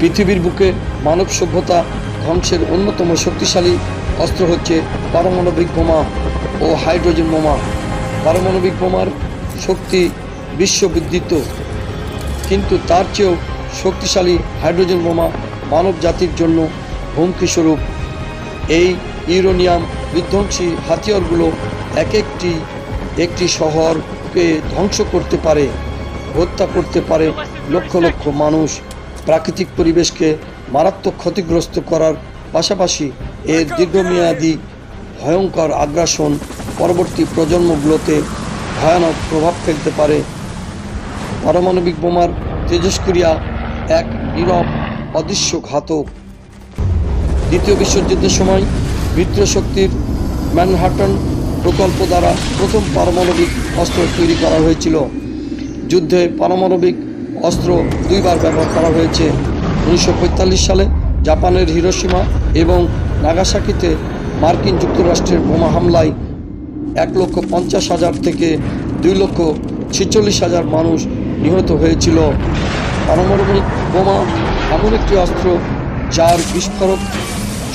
পৃথিবীর বুকে মানব সভ্যতা ধ্বংসের অন্যতম শক্তিশালী অস্ত্র হচ্ছে পারমাণবিক বোমা ও হাইড্রোজেন বোমা। পারমাণবিক বোমার শক্তি বিশ্ববিদিত কিন্তু তার চেয়েও শক্তিশালী হাইড্রোজেন বোমা মানব জাতির জন্য হুমকিস্বরূপ। এই ইউরোনিয়াম বিধ্বংসী হাতিয়ারগুলো এক একটি একটি শহরকে ধ্বংস করতে পারে, হত্যা করতে পারে লক্ষ লক্ষ মানুষ। প্রাকৃতিক পরিবেশকে মারাত্মক ক্ষতিগ্রস্ত করার পাশাপাশি এর দীর্ঘমেয়াদী ভয়ঙ্কর আগ্রাসন পরবর্তী প্রজন্মগুলোতে ভয়ানক প্রভাব ফেলতে পারে। পারমাণবিক বোমার তেজস্ক্রিয়া এক নীরব, অদৃশ্য ঘাতক। দ্বিতীয় বিশ্বযুদ্ধের সময় মিত্রশক্তির ম্যানহাটন প্রকল্প দ্বারা প্রথম পারমাণবিক অস্ত্র তৈরি করা হয়েছিল। যুদ্ধে পারমাণবিক অস্ত্র দুইবার ব্যবহার করা হয়েছে। উনিশশো পঁয়তাল্লিশ সালে জাপানের হিরোসীমা এবং নাগাসাকিতে মার্কিন যুক্তরাষ্ট্রের বোমা হামলায় এক লক্ষ পঞ্চাশ হাজার থেকে দুই লক্ষ ছেচল্লিশ হাজার মানুষ নিহত হয়েছিল। পারমাণবিক বোমা এমন একটি অস্ত্র যার বিস্ফোরক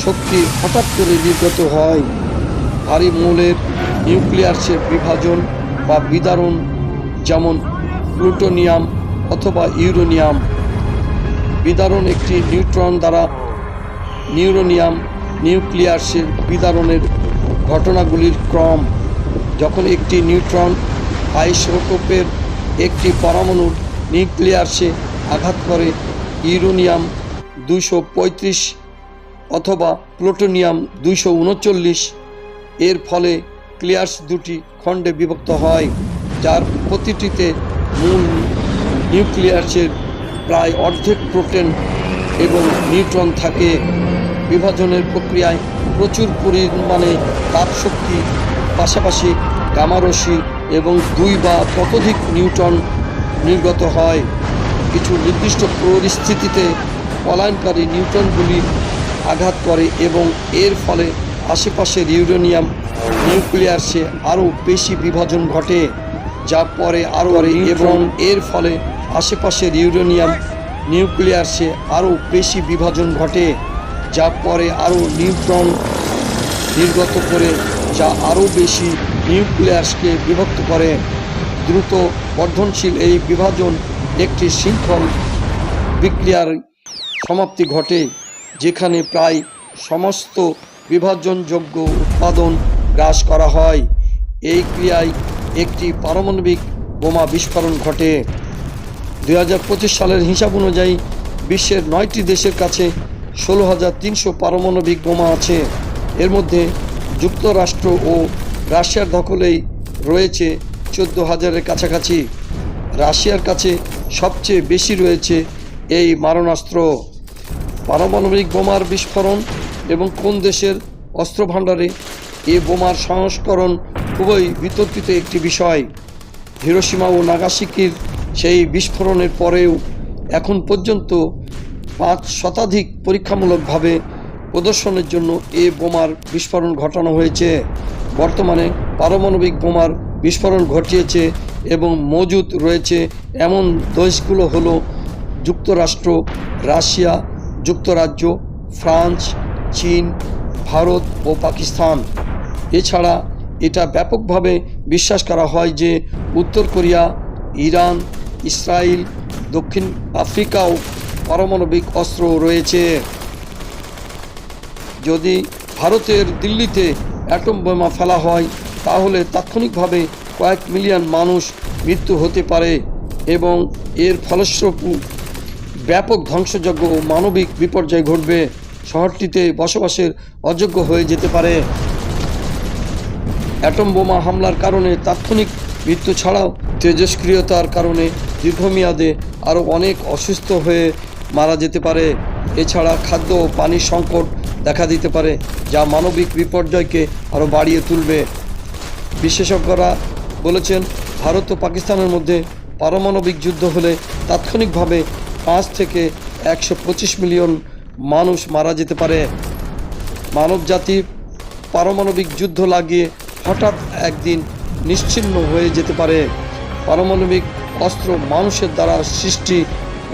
শক্তি হঠাৎ করে নির্গত হয়। ভারী মৌলের নিউক্লিয়াসের বিভাজন বা বিদারণ যেমন প্লুটোনিয়াম অথবা ইউরোনিয়াম বিদারণ একটি নিউট্রন দ্বারা নিউরোনিয়াম নিউক্লিয়াসের বিদারণের ঘটনাগুলির ক্রম। যখন একটি নিউট্রন আইসোটোপের একটি পরমাণুর নিউক্লিয়াসে আঘাত করে, ইউরোনিয়াম দুশো পঁয়ত্রিশ অথবা প্লুটোনিয়াম দুইশো উনচল্লিশ, এর ফলে ক্লিয়ার্স দুটি খণ্ডে বিভক্ত হয়, যার প্রতিটিতে মূল নিউক্লিয়াসের প্রায় অর্ধেক প্রোটেন এবং নিউট্রন থাকে বিভাজনের প্রক্রিয়ায় প্রচুর পরিমাণে তাপশক্তি পাশাপাশি গামারসি এবং দুই বা ততোধিক নিউটন নির্গত হয়। কিছু নির্দিষ্ট পরিস্থিতিতে পলায়নকারী নিউট্রনগুলি আঘাত করে এবং এর ফলে আশেপাশের ইউরেনিয়াম নিউক্লিয়াসে আরও বেশি বিভাজন ঘটে যা পরে আরও এবং এর ফলে আশেপাশের ইউরেনিয়াম নিউক্লিয়াসে আরও বেশি বিভাজন ঘটে, যা পরে আরও নিউট্রন নির্গত করে, যা আরও বেশি নিউক্লিয়াসকে বিভক্ত করে। দ্রুত বর্ধনশীল এই বিভাজন একটি শৃঙ্খল বিক্রিয়ার সমাপ্তি ঘটে, যেখানে প্রায় সমস্ত বিভাজনযোগ্য উৎপাদন হ্রাস করা হয়। এই ক্রিয়ায় একটি পারমাণবিক বোমা বিস্ফোরণ ঘটে। দু হাজার পঁচিশ সালের হিসাব অনুযায়ী বিশ্বের নয়টি দেশের কাছে ষোলো হাজার তিনশো পারমাণবিক বোমা আছে। এর মধ্যে যুক্তরাষ্ট্র ও রাশিয়ার দখলেই রয়েছে চোদ্দ হাজারের কাছাকাছি। রাশিয়ার কাছে সবচেয়ে বেশি রয়েছে এই মারণাস্ত্র। পারমাণবিক বোমার বিস্ফোরণ এবং কোন দেশের অস্ত্র ভাণ্ডারে এ বোমার সংস্করণ খুবই বিতর্কিত একটি বিষয়। হিরোসীমা ও নাগাসাকির সেই বিস্ফোরণের পরেও এখন পর্যন্ত পাঁচ শতাধিক পরীক্ষামূলকভাবে প্রদর্শনের জন্য এ বোমার বিস্ফোরণ ঘটানো হয়েছে। বর্তমানে পারমাণবিক বোমার বিস্ফোরণ ঘটিয়েছে এবং মজুদ রয়েছে। এমন দেশগুলো হলো যুক্তরাষ্ট্র, রাশিয়া, যুক্তরাজ্য, ফ্রান্স, চীন, ভারত ও পাকিস্তান। এছাড়া এটা ব্যাপকভাবে বিশ্বাস করা হয় যে উত্তর কোরিয়া, ইরান ইসরায়েল দক্ষিণ আফ্রিকাও পারমাণবিক অস্ত্র রয়েছে। যদি ভারতের দিল্লিতে অ্যাটম বোমা ফেলা হয়, তাহলে তাৎক্ষণিকভাবে কয়েক মিলিয়ন মানুষ মৃত্যু হতে পারে এবং এর ফলস্বরূপ ব্যাপক ধ্বংসযজ্ঞ ও মানবিক বিপর্যয় ঘটবে। শহরটিতে বসবাসের অযোগ্য হয়ে যেতে পারে। অ্যাটম বোমা হামলার কারণে তাৎক্ষণিক মৃত্যু ছাড়াও তেজস্ক্রিয়তার কারণে দীর্ঘমেয়াদে আরও অনেক অসুস্থ হয়ে মারা যেতে পারে। এছাড়া খাদ্য ও পানির সংকট দেখা দিতে পারে, যা মানবিক বিপর্যয়কে আরও বাড়িয়ে তুলবে। বিশেষজ্ঞরা বলেছেন, ভারত ও পাকিস্তানের মধ্যে পারমাণবিক যুদ্ধ হলে তাৎক্ষণিকভাবে পাঁচ থেকে একশো পঁচিশ মিলিয়ন মানুষ মারা যেতে পারে। মানবজাতি পারমাণবিক যুদ্ধ লাগিয়ে হঠাৎ একদিন নিশ্চিহ্ন হয়ে যেতে পারে। পারমাণবিক অস্ত্র মানুষের দ্বারা সৃষ্টি,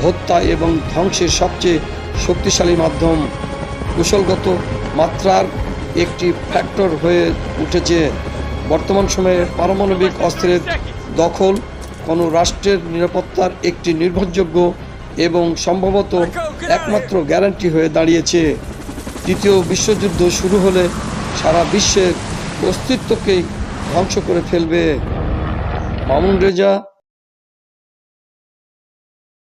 হত্যা এবং ধ্বংসের সবচেয়ে শক্তিশালী মাধ্যম। কুশলগত মাত্রার একটি ফ্যাক্টর হয়ে উঠেছে। বর্তমান সময়ে পারমাণবিক অস্ত্রের দখল কোনো রাষ্ট্রের নিরাপত্তার একটি নির্ভরযোগ্য এবং সম্ভবত একমাত্র গ্যারান্টি হয়ে দাঁড়িয়েছে। তৃতীয় বিশ্বযুদ্ধ শুরু হলে সারা বিশ্বের অস্তিত্বকেই ধ্বংস করে ফেলবে। Mamun Reca